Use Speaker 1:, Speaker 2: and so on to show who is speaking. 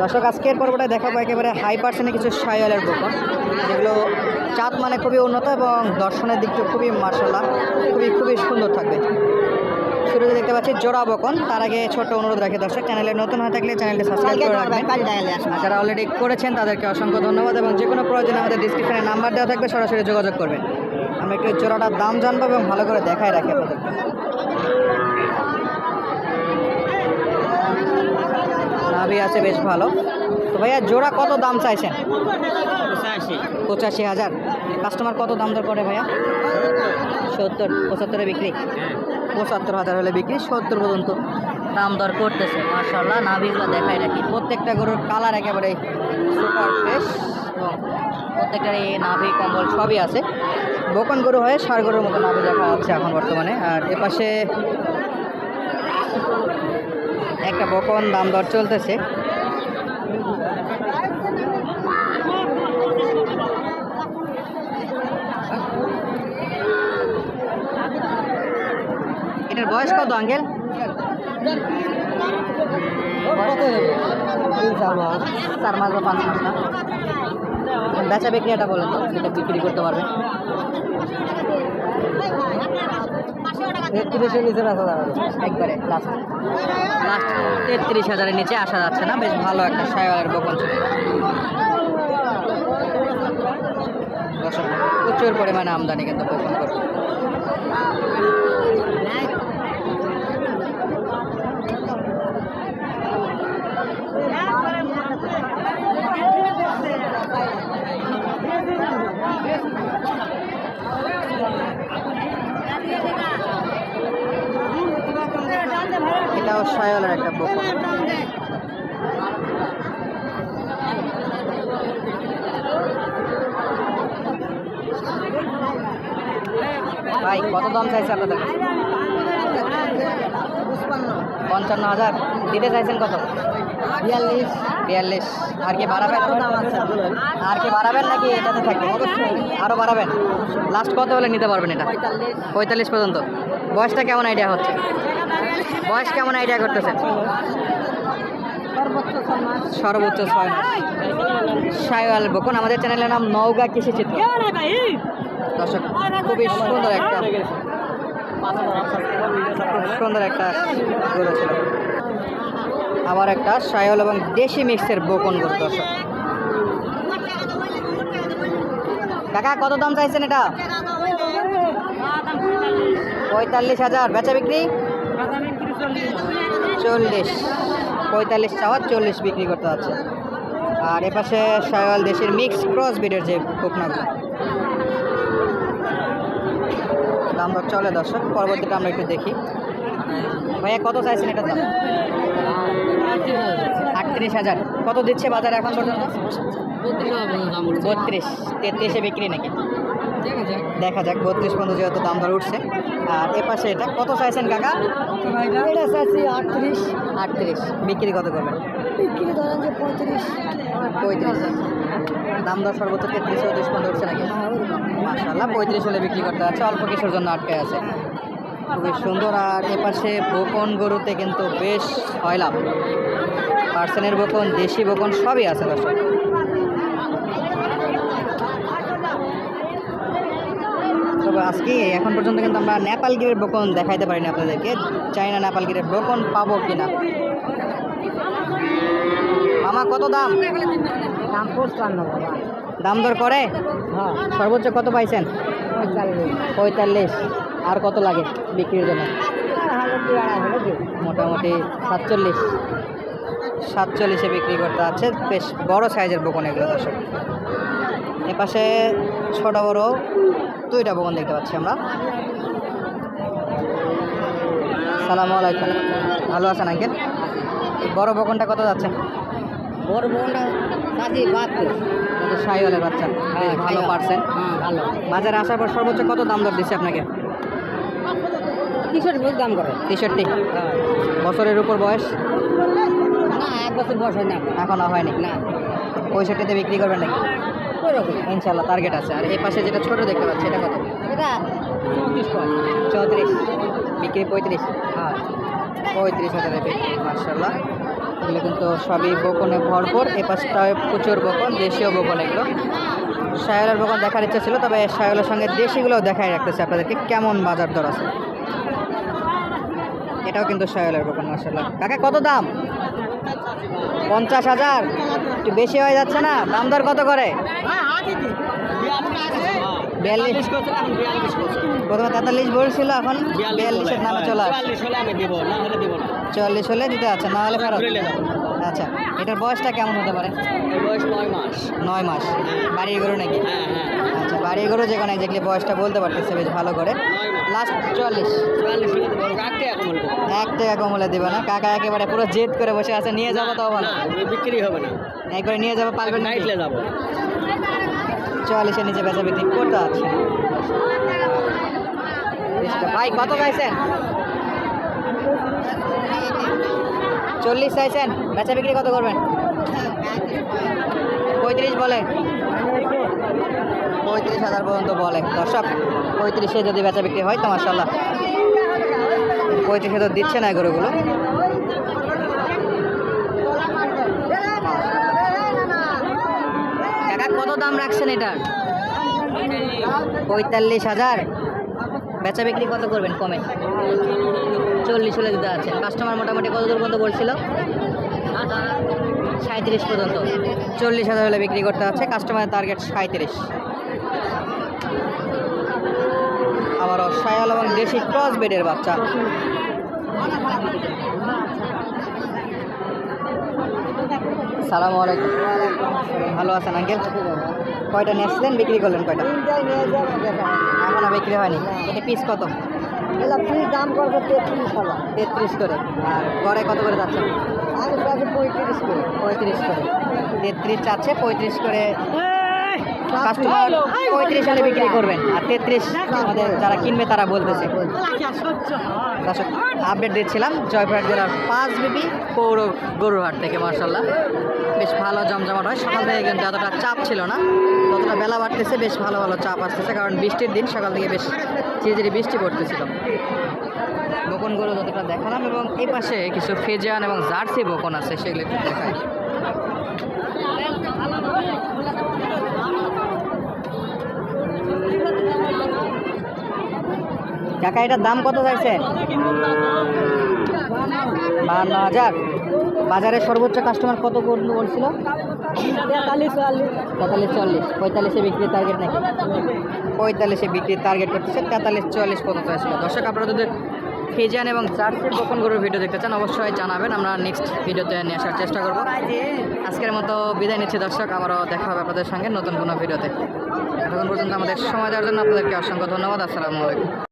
Speaker 1: দর্শক আজকের পর্বটা দেখাবো একেবারে হাই পার্সেন্টে কিছু সাইওয়ালের বকন যেগুলো চাঁদ মানে খুবই উন্নত এবং দর্শনের দিকটা খুবই মার্শাল্লাহ খুবই খুবই সুন্দর থাকবে। শুরুতে দেখতে পাচ্ছি জোড়া বকন তার আগে ছোট্ট অনুরোধ রাখি দর্শক চ্যানেলে নতুন হয়ে থাকলে চ্যানেলটি সাবস্ক্রাইব করে রাখবেন। যারা অলরেডি করেছেন তাদেরকে অসংখ্য ধন্যবাদ এবং যে কোনো প্রয়োজনে আমাদের ডিসক্রিপশনে নাম্বার দেওয়া থাকবে সরাসরি যোগাযোগ করবেন। আমরা একটু জোড়াটার দাম জানব এবং ভালো করে দেখাই রাখি আপনাদেরকে। নাভি আছে বেশ ভালো। তো ভাইয়া জোড়া কত দাম চাইছেন? পঁচাশি। হাজার। কাস্টমার কত দাম দর করে ভাইয়া? সত্তর পঁচাত্তরে বিক্রি? পঁচাত্তর হাজার হলে বিক্রি সত্তর পর্যন্ত দাম দর করতেছে। মার্শাল্লাহ নাভিগুলো দেখাই রাখি। প্রত্যেকটা গরুর কালার একেবারে সুপার ফ্রেশ এবং প্রত্যেকটার এই নাভি কম্বল সবই আছে। বকন গরু হয়ে সার গরুর মতো নাভি দেখা যাচ্ছে এখন বর্তমানে। আর এপাশে একটা বকন দাম দর চলতেছে। এটার বয়স কত আঙ্কেল? চার মাস বা পাঁচ মাস না? বেচা বিক্রি এটা তো সেটা বিক্রি করতে পারবে? তেত্রিশের নিচে বেচা তেত্রিশ হাজারের নিচে আসা যাচ্ছে না, বেশ ভালো একটা সায়ালের বকন ছিল প্রচুর পরিমাণে আমদানি কিন্তু বকন করছে এটাও সায়ালের একটা বকন ভাই কত দাম চাইছে আপনাদের? পঞ্চান্ন হাজার। দিতে চাইছেন কত? বিয়াল্লিশ। বিয়াল্লিশ। আর কি বাড়াবেন? আর কি বাড়াবেন নাকি এটাতে থাকবে? আরও বাড়াবেন? লাস্ট কত হলে নিতে পারবেন এটা? পঁয়তাল্লিশ। পর্যন্ত। বয়সটা কেমন আইডিয়া হচ্ছে? বয়স কেমন আইডিয়া করতেছেন? সর্বোচ্চ ছয় মাস। সাইওয়াল বকুন আমাদের চ্যানেলের নাম নওগাঁ কৃষি চিত্র। দর্শক খুবই সুন্দর একটা খুব সুন্দর একটা গরু ছিল। আবার একটা সায়ল এবং দেশি মিক্সের বকন গরু দর্শক। কাকা কত দাম চাইছেন এটা? পঁয়তাল্লিশ হাজার। বেচা বিক্রি? চল্লিশ, পঁয়তাল্লিশ চাওয়া চল্লিশ বিক্রি করতে যাচ্ছে। আর এপাশে সায়ল দেশের মিক্স ক্রস বিডের যে কোকনাগুলো। দাম দর চলে দর্শক, পরবর্তীটা আমরা একটু দেখি। ভাইয়া, কত চাইছেন এটার দাম? আটত্রিশ হাজার। কত দিচ্ছে বাজার এখন পর্যন্ত? বত্রিশ তেত্রিশে বিক্রি নাকি? দেখা যাক। বত্রিশ পর্যন্ত যেহেতু দাম দর উঠছে। আর এ পাশে এটা কত চাইছেন কাকা?
Speaker 2: এটা চাচ্ছি আটত্রিশ।
Speaker 1: আটত্রিশ। বিক্রি কত করবেন?
Speaker 2: বিক্রি ধরেন যে পঁয়ত্রিশ।
Speaker 1: পঁয়ত্রিশ। দাম দর সর্বোচ্চ তেত্রিশ চৌত্রিশ পর্যন্ত উঠছে নাকি? মাসাল্লাহ পঁয়ত্রিশ হলে বিক্রি করতে আছে অল্প কিছুর জন্য আটকে আছে। খুবই সুন্দর। আর এপাশে বকন গরুতে কিন্তু বেশ হয় লাভ। পার্সেনের বকন দেশি বোকন সবই আছে দর্শক তবে আজকে। এখন পর্যন্ত কিন্তু আমরা নেপালগিরের বকন দেখাইতে পারিনি আপনাদেরকে। চাইনা নেপালগিরের বকন পাবো কিনা? মামা কত দাম?
Speaker 2: দাম
Speaker 1: দাম দর করে?
Speaker 2: হ্যাঁ।
Speaker 1: সর্বোচ্চ কত পাইছেন?
Speaker 2: পঁয়তাল্লিশ।
Speaker 1: আর কত লাগে বিক্রির জন্য? মোটামুটি সাতচল্লিশ। সাতচল্লিশে বিক্রি করতে আছে। বেশ বড় সাইজের বকন এগুলো দর্শক। এপাশে ছটা বড় দুইটা বকন দেখতে পাচ্ছি আমরা। সালামু আলাইকুম। ভালো আছেন আঙ্কেল? বড় বকনটা কত যাচ্ছে?
Speaker 2: বড় বোনটা কাজে
Speaker 1: সাইওয়ালের বাচ্চা। বেশ ভালো পারছেন।
Speaker 2: হ্যাঁ ভালো।
Speaker 1: বাজারে আসার পর সর্বোচ্চ কত দাম দর দিচ্ছে আপনাকে?
Speaker 2: কিশোর বুঝ দাম করে।
Speaker 1: তেষট্টি। বছরের উপর বয়স?
Speaker 2: না এক বছর বয়স হয় না
Speaker 1: এখনও হয়নি।
Speaker 2: না।
Speaker 1: পঁয়ষট্টিতে বিক্রি করবেন নাকি?
Speaker 2: রকম
Speaker 1: ইনশাল্লাহ টার্গেট আছে। আর এই পাশে যেটা ছোট দেখতে পাচ্ছি এটা কত?
Speaker 2: এটা চৌত্রিশ
Speaker 1: চৌত্রিশ। বিক্রি পঁয়ত্রিশ।
Speaker 2: হ্যাঁ
Speaker 1: পঁয়ত্রিশ হাজারে মার্শাল্লাহ এগুলো কিন্তু সবই বকনে ভরপুর। এ পাশটায় প্রচুর বকন দেশীয় বকন এগুলো। সায়লের বকন দেখার ইচ্ছা ছিল তবে সায়লের সঙ্গে দেশিগুলোও দেখাই রাখতেছে আপনাদেরকে কেমন বাজার দর আছে। এটাও কিন্তু সায়লের বকন মার্শাল্লাহ কাকা কত দাম? পঞ্চাশ হাজার। একটু বেশি হয়ে যাচ্ছে না? দাম দর কত করে? বিয়াল্লিশ। প্রথমে তেতাল্লিশ বলছিল এখন বিয়াল্লিশের নামে চলে আসছে। চল্লিশ হলে দিতে আছে না হলে ফেরত। আচ্ছা এটার বয়সটা কেমন হতে পারে? নয় মাস। বাড়ির গরু নাকি? আচ্ছা বাড়ির গরু যেখানে এক্স্যাক্টলি বয়সটা বলতে পারতেছে বেশ ভালো করে। লাস্ট চুয়াল্লিশ। এক টাকা কমলে দেবে না। কাকা একেবারে পুরো জেদ করে বসে আছে নিয়ে যাব তাও ভালো
Speaker 3: বিক্রি হবে না।
Speaker 1: একবারে নিয়ে যাব পারবেন?
Speaker 3: নাইটলে যাব।
Speaker 1: চুয়াল্লিশের নিচে বেচা বিক্রি করতে আছে? ভাই, কত চাইছেন? চল্লিশ চাইছেন? বেচা বিক্রি কত করবেন? পঁয়ত্রিশ বলে। পঁয়ত্রিশ হাজার পর্যন্ত বলে। দর্শক, পঁয়ত্রিশে যদি বেচা বিক্রি হয় তো মার্শাল্লাহ পঁয়ত্রিশে তো দিচ্ছে না গরুগুলো কাকা কত দাম রাখছেন এটার পঁয়তাল্লিশ হাজার। বেচা বিক্রি কত করবেন কমে? চল্লিশ হলে দিতে আছে কাস্টমার মোটামুটি কত দূর পর্যন্ত বলছিল? সাঁত্রিশ পর্যন্ত। চল্লিশ হাজার হলে বিক্রি করতে আছে কাস্টমারের টার্গেট সাঁত্রিশ আবারও সায়াল এবং দেশি ক্রস বেডের বাচ্চা। সালাম আলাইকুম। ভালো আছেন, আঙ্কেল? কয়টা নিয়েছিলেন বিক্রি করলেন কয়টা এখনও বিক্রি হয়নি এটা পিস কত
Speaker 2: দাম করব তেত্রিশ হাজার
Speaker 1: তেত্রিশ করে আর গড়ে কত করে
Speaker 2: আমি কাছে পঁয়ত্রিশ করে
Speaker 1: পঁয়ত্রিশ করে তেত্রিশ চাচ্ছে পঁয়ত্রিশ করে কাস্টমার পঁয়ত্রিশ হলে বিক্রি করবেন আর তেত্রিশ আমাদের যারা কিনবে তারা বলতেছে দর্শক আপডেট দিচ্ছিলাম জয়পুরহাট জেলার পাঁচ বিবি পৌর গরুরহাট থেকে মার্শাল্লাহ বেশ ভালো জমজমাট হয় সকাল থেকে কিন্তু এতটা চাপ ছিল না ততটা বেলা বাড়তেছে, বেশ ভালো ভালো চাপ আসতেছে, কারণ বৃষ্টির দিন সকাল থেকে বেশ ধীরে বৃষ্টি পড়তেছিল। বকন গরু যতটা দেখালাম এবং এই পাশে কিছু ফেজান এবং জার্সি বকন আছে, সেগুলো একটু দেখাই। কাকা, এটার দাম কত চাইছেন বান্ন হাজার। বাজারে সর্বোচ্চ কাস্টমার কত বলছিল? তেতাল্লিশ চল্লিশ পঁয়তাল্লিশে বিক্রির টার্গেট নাকি? পঁয়তাল্লিশে বিক্রির টার্গেট করতেছে তেতাল্লিশ চুয়াল্লিশ পর্যন্ত আসলে দর্শক আপনারা যদি ফেজান এবং চার্চের বকন গরুর ভিডিও দেখতে চান অবশ্যই জানাবেন। আমরা নেক্সট ভিডিওতে নিয়ে আসার চেষ্টা করব। আজকের মতো বিদায় নিচ্ছি দর্শক আবারও দেখা হবে আপনাদের সঙ্গে নতুন কোনো ভিডিওতে এতক্ষণ পর্যন্ত আমাদের সময় দেওয়ার জন্য আপনাদেরকে অসংখ্য ধন্যবাদ। আসসালামু আলাইকুম।